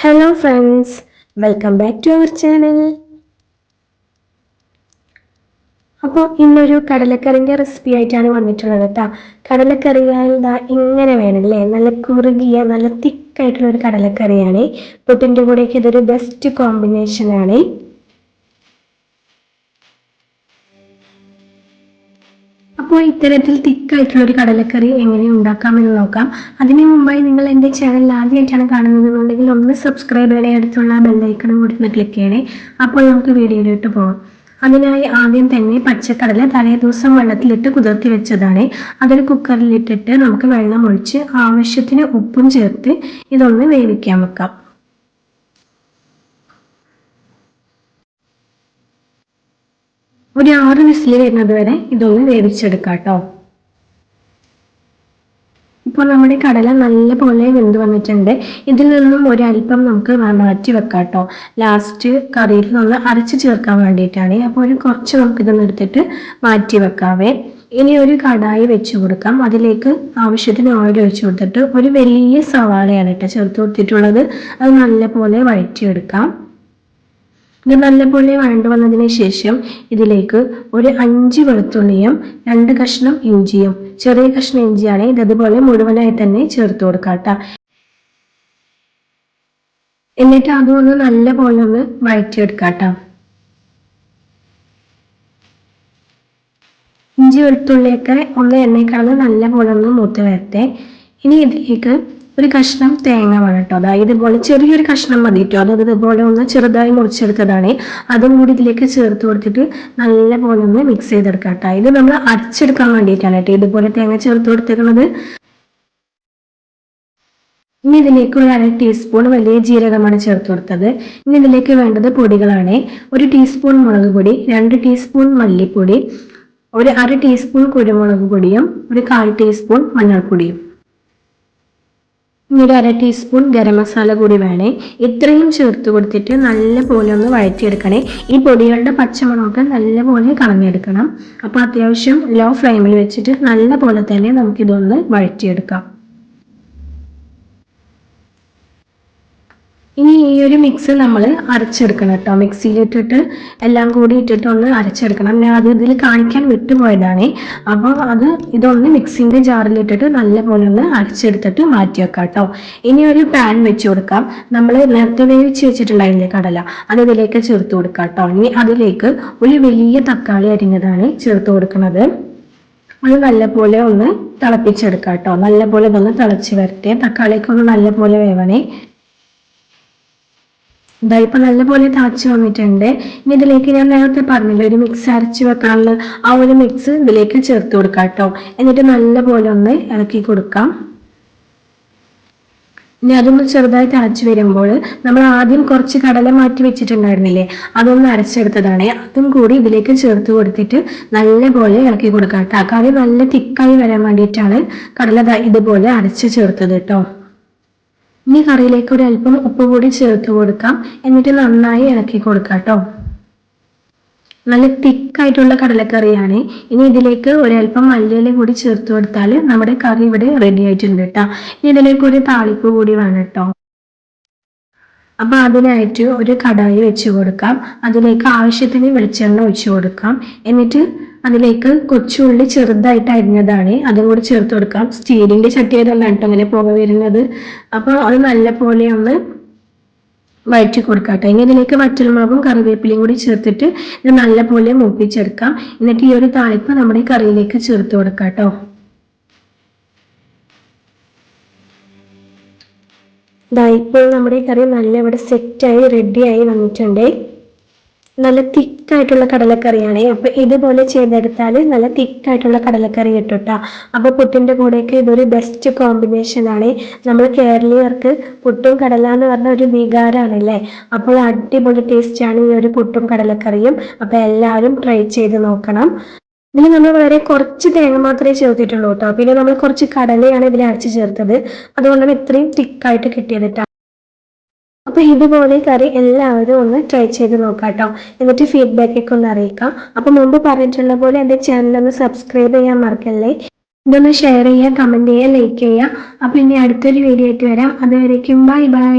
Hello friends welcome back to our channel അപ്പോൾ ഇന്നൊരു കടലക്കറിന്റെ recipe ആയിട്ടാണ് വന്നിട്ടുള്ളത് കേട്ടോ കടലക്കറിയാൽ ദാ ഇങ്ങനെ വേണമല്ലേ നല്ല കുറുകിയ നല്ല തിക്കായിട്ടുള്ള ഒരു കടലക്കറിയാണ്. പുട്ടിന്റെ കൂടെയൊക്കെ ഇതൊരു ബെസ്റ്റ് കോമ്പിനേഷനാണ് അപ്പോൾ ഇത്തരത്തിൽ തിക്കായിട്ടുള്ള ഒരു കടലക്കറി എങ്ങനെ ഉണ്ടാക്കാമെന്ന് നോക്കാം. അതിനു മുമ്പായി നിങ്ങൾ എന്റെ ചാനൽ ആദ്യമായിട്ടാണ് കാണുന്നതെന്നുണ്ടെങ്കിൽ ഒന്ന് സബ്സ്ക്രൈബ് ചെയ്യണേ അടുത്തുള്ള ബെല്ലൈക്കണും കൂടി ഒന്ന് ക്ലിക്ക് ചെയ്യണേ. അപ്പോൾ നമുക്ക് വീഡിയോയിലോട്ട് പോകാം അതിനായി ആദ്യം തന്നെ പച്ചക്കടല തലേ ദിവസം വെള്ളത്തിലിട്ട് കുതിർത്തി വെച്ചതാണ്. അതൊരു കുക്കറിലിട്ടിട്ട് നമുക്ക് വെള്ളം ഒഴിച്ച് ആവശ്യത്തിന് ഉപ്പും ചേർത്ത് ഇതൊന്ന് വേവിക്കാൻ വെക്കാം. ഒരു ആറ് വിസിൽ വരുന്നത് വരെ ഇതൊന്ന് വേവിച്ചെടുക്കാം കേട്ടോ. ഇപ്പോൾ നമ്മുടെ കടല നല്ല പോലെ വെന്ത് വന്നിട്ടുണ്ട്. ഇതിൽ നിന്നും ഒരല്പം നമുക്ക് മാറ്റി വെക്കാം കേട്ടോ. ലാസ്റ്റ് കറിയിൽ നിന്ന് അരച്ച് ചേർക്കാൻ വേണ്ടിയിട്ടാണ്. അപ്പോൾ ഒരു കുറച്ച് നമുക്ക് ഇതൊന്ന് എടുത്തിട്ട് മാറ്റി വെക്കാവേ. ഇനി ഒരു കടായി വെച്ച് കൊടുക്കാം. അതിലേക്ക് ആവശ്യത്തിന് ഓയിൽ ഒഴിച്ച് കൊടുത്തിട്ട് ഒരു വലിയ സവാളയാണ് കേട്ടോ ചേർത്ത് കൊടുത്തിട്ടുള്ളത്. അത് നല്ല പോലെ വഴറ്റിയെടുക്കാം. ഇത് നല്ലപോലെ വഴണ്ടു വന്നതിന് ശേഷം ഇതിലേക്ക് ഒരു അഞ്ച് വെളുത്തുള്ളിയും രണ്ട് കഷ്ണം ഇഞ്ചിയും ചെറിയ കഷ്ണം ഇഞ്ചിയാണ് ഇത് അതുപോലെ മുഴുവനായി തന്നെ ചേർത്ത് കൊടുക്കാട്ട എന്നിട്ട് അതൊന്ന് നല്ല പോലെ ഒന്ന് വഴറ്റിയെടുക്കാട്ട ഇഞ്ചി വെളുത്തുള്ളിയൊക്കെ ഒന്ന് എണ്ണയിൽ കടന്ന് നല്ല പോലെ ഒന്ന് മൂത്ത് വരട്ടെ. ഇനി ഇതിലേക്ക് ഒരു കഷ്ണം തേങ്ങ വേണം കേട്ടോ. അതായത് ഇതുപോലെ ചെറിയൊരു കഷ്ണം മതി കേട്ടോ. അത് ഇതുപോലെ ഒന്ന് ചെറുതായി മുറിച്ചെടുത്തതാണ്. അതും കൂടി ഇതിലേക്ക് ചേർത്ത് കൊടുത്തിട്ട് നല്ല പോലെ ഒന്ന് മിക്സ് ചെയ്തെടുക്കാം കേട്ടോ. ഇത് നമ്മൾ അരച്ചെടുക്കാൻ വേണ്ടിയിട്ടാണ് കേട്ടോ ഇതുപോലെ തേങ്ങ ചേർത്ത് കൊടുത്തേക്കുന്നത് ഇനി ഇതിലേക്ക് ഒരു അര ടീസ്പൂൺ വലിയ ജീരകമാണ് ചേർത്ത് കൊടുത്തത്. ഇനി ഇതിലേക്ക് വേണ്ടത് പൊടികളാണ്. ഒരു ടീസ്പൂൺ മുളക് പൊടി രണ്ട് ടീസ്പൂൺ മല്ലിപ്പൊടി ഒരു അര ടീസ്പൂൺ കുരുമുളക് പൊടിയും ഒരു കാൽ ടീസ്പൂൺ മഞ്ഞൾപ്പൊടിയും. ഒരു അര ടീസ്പൂൺ ഗരം മസാല കൂടി വേണേ. ഇത്രയും ചേർത്ത് കൊടുത്തിട്ട് നല്ല പോലെ ഒന്ന് വഴറ്റിയെടുക്കണേ. ഈ പൊടികളുടെ പച്ചമുളകൊക്കെ നല്ല പോലെ കളഞ്ഞെടുക്കണം. അപ്പോൾ അത്യാവശ്യം ലോ ഫ്ലെയിമിൽ വെച്ചിട്ട് നല്ല പോലെ തന്നെ നമുക്കിതൊന്ന് വഴറ്റിയെടുക്കാം. ഇനി ഈ ഒരു മിക്സ് നമ്മൾ അരച്ചെടുക്കണം കേട്ടോ. മിക്സിയിലിട്ടിട്ട് എല്ലാം കൂടി ഇട്ടിട്ട് ഒന്ന് അരച്ചെടുക്കണം. ഞാൻ അത് ഇതിൽ കാണിക്കാൻ വിട്ടുപോയതാണ്. അപ്പോൾ അത് ഇതൊന്ന് മിക്സിന്റെ ജാറിലിട്ടിട്ട് നല്ലപോലെ ഒന്ന് അരച്ചെടുത്തിട്ട് മാറ്റി വെക്കാം കേട്ടോ. ഇനി ഒരു പാൻ വെച്ച് കൊടുക്കാം. നമ്മൾ നേരത്തെ വേവിച്ച് വെച്ചിട്ടുണ്ടായില്ലേ കടല? അത് ഇതിലേക്ക് ചേർത്ത് കൊടുക്കാം കേട്ടോ. ഇനി അതിലേക്ക് ഒരു വലിയ തക്കാളി അരിഞ്ഞതാണ് ചേർത്ത് കൊടുക്കുന്നത്. അത് നല്ലപോലെ ഒന്ന് തിളപ്പിച്ചെടുക്കാം കേട്ടോ. നല്ലപോലെ ഇതൊന്ന് തിളച്ച് വരട്ടെ. തക്കാളിക്കൊന്ന് നല്ലപോലെ വേവണേ. ഇതാ ഇപ്പൊ നല്ലപോലെ തിളച്ച് വന്നിട്ടുണ്ട്. ഇനി ഇതിലേക്ക് ഞാൻ നേരത്തെ പറഞ്ഞില്ല ഒരു മിക്സ് അരച്ച് വെക്കാനുള്ള ആ ഒരു മിക്സ് ഇതിലേക്ക് ചേർത്ത് കൊടുക്കാം കേട്ടോ. എന്നിട്ട് നല്ലപോലെ ഒന്ന് ഇളക്കി കൊടുക്കാം. ഇനി അതൊന്ന് ചെറുതായി തിളച്ച് വരുമ്പോൾ നമ്മൾ ആദ്യം കുറച്ച് കടല മാറ്റി വെച്ചിട്ടുണ്ടായിരുന്നില്ലേ അതൊന്ന് അരച്ചെടുത്തതാണ്. അതും കൂടി ഇതിലേക്ക് ചേർത്ത് കൊടുത്തിട്ട് നല്ലപോലെ ഇളക്കി കൊടുക്കാം കേട്ടോ. കറി നല്ല തിക്കായി വരാൻ വേണ്ടിയിട്ടാണ് കടല ഇതുപോലെ അരച്ച് ചേർത്തത് കേട്ടോ. ഇനി കറിയിലേക്ക് ഒരു അല്പം ഉപ്പ് കൂടി ചേർത്ത് കൊടുക്കാം. എന്നിട്ട് നന്നായി ഇളക്കി കൊടുക്കാം കേട്ടോ. നല്ല തിക്കായിട്ടുള്ള കടലക്കറിയാണ്. ഇനി ഇതിലേക്ക് ഒരല്പം മല്ലിയില കൂടി ചേർത്ത് കൊടുത്താൽ നമ്മുടെ കറി ഇവിടെ റെഡി ആയിട്ടുണ്ട് കേട്ടോ. ഇനി ഇതിലേക്ക് ഒരു താളിപ്പ് കൂടി വേണം കേട്ടോ. അപ്പൊ അതിനായിട്ട് ഒരു കടായി വെച്ച് കൊടുക്കാം. അതിലേക്ക് ആവശ്യത്തിന് വെളിച്ചെണ്ണ ഒഴിച്ചു കൊടുക്കാം. എന്നിട്ട് അതിലേക്ക് കൊച്ചുള്ളി ചെറുതായിട്ട് അരിഞ്ഞതാണ്. അതും കൂടി ചേർത്ത് കൊടുക്കാം. സ്റ്റീലിന്റെ ചട്ടി ആയതുകൊണ്ടാണ് കേട്ടോ അങ്ങനെ പുക വരുന്നത്. അപ്പോൾ അത് നല്ലപോലെ ഒന്ന് വഴറ്റി കൊടുക്കാം കേട്ടോ ഇനി ഇതിലേക്ക് വറ്റൽമുളകും കറിവേപ്പിലയും കൂടി ചേർത്തിട്ട് ഇത് നല്ലപോലെ മൂപ്പിച്ചെടുക്കാം. എന്നിട്ട് ഈ ഒരു താളിപ്പ് നമ്മുടെ കറിയിലേക്ക് ചേർത്ത് കൊടുക്കാം കേട്ടോ ഇതായിപ്പോൾ നമ്മുടെ കറി നല്ല ഇവിടെ സെറ്റായി റെഡിയായി വന്നിട്ടുണ്ട്. നല്ല തിക്കായിട്ടുള്ള കടലക്കറിയാണ്. അപ്പൊ ഇതുപോലെ ചെയ്തെടുത്താൽ നല്ല തിക്കായിട്ടുള്ള കടലക്കറി കിട്ടും അപ്പൊ പുട്ടിന്റെ കൂടെയൊക്കെ ഇതൊരു ബെസ്റ്റ് കോമ്പിനേഷൻ ആണ്. നമ്മൾ കേരളീയർക്ക് പുട്ടും കടല എന്ന് പറഞ്ഞ ഒരു വികാരമാണല്ലേ അപ്പോൾ അടിപൊളി ടേസ്റ്റ് ആണ് ഈ ഒരു പുട്ടും കടലക്കറിയും. അപ്പൊ എല്ലാവരും ട്രൈ ചെയ്ത് നോക്കണം. ഇതിൽ നമ്മൾ വളരെ കുറച്ച് തേങ്ങ മാത്രമേ ചേർത്തിട്ടുള്ളൂ കേട്ടോ. പിന്നെ നമ്മൾ കുറച്ച് കടലയാണ് ഇതിൽ അരച്ച് ചേർത്തത്. അതുകൊണ്ടാണ് ഇത്രയും തിക്കായിട്ട് കിട്ടിയത് കേട്ടോ അപ്പൊ ഇതുപോലെ കറി എല്ലാവരും ഒന്ന് ട്രൈ ചെയ്ത് നോക്കാട്ടോ. കേട്ടോ എന്നിട്ട് ഫീഡ്ബാക്ക് ഒക്കെ ഒന്ന് അറിയിക്കാം. അപ്പൊ മുമ്പ് പറഞ്ഞിട്ടുള്ള പോലെ ചാനൽ ഒന്ന് സബ്സ്ക്രൈബ് ചെയ്യാൻ മറക്കല്ലേ? ഇതൊന്ന് ഷെയർ ചെയ്യാം കമന്റ് ചെയ്യാം ലൈക്ക് ചെയ്യുക അപ്പൊ ഇനി അടുത്തൊരു വീഡിയോ ആയിട്ട് വരാം. അതുവരേക്കും ബൈ ബൈ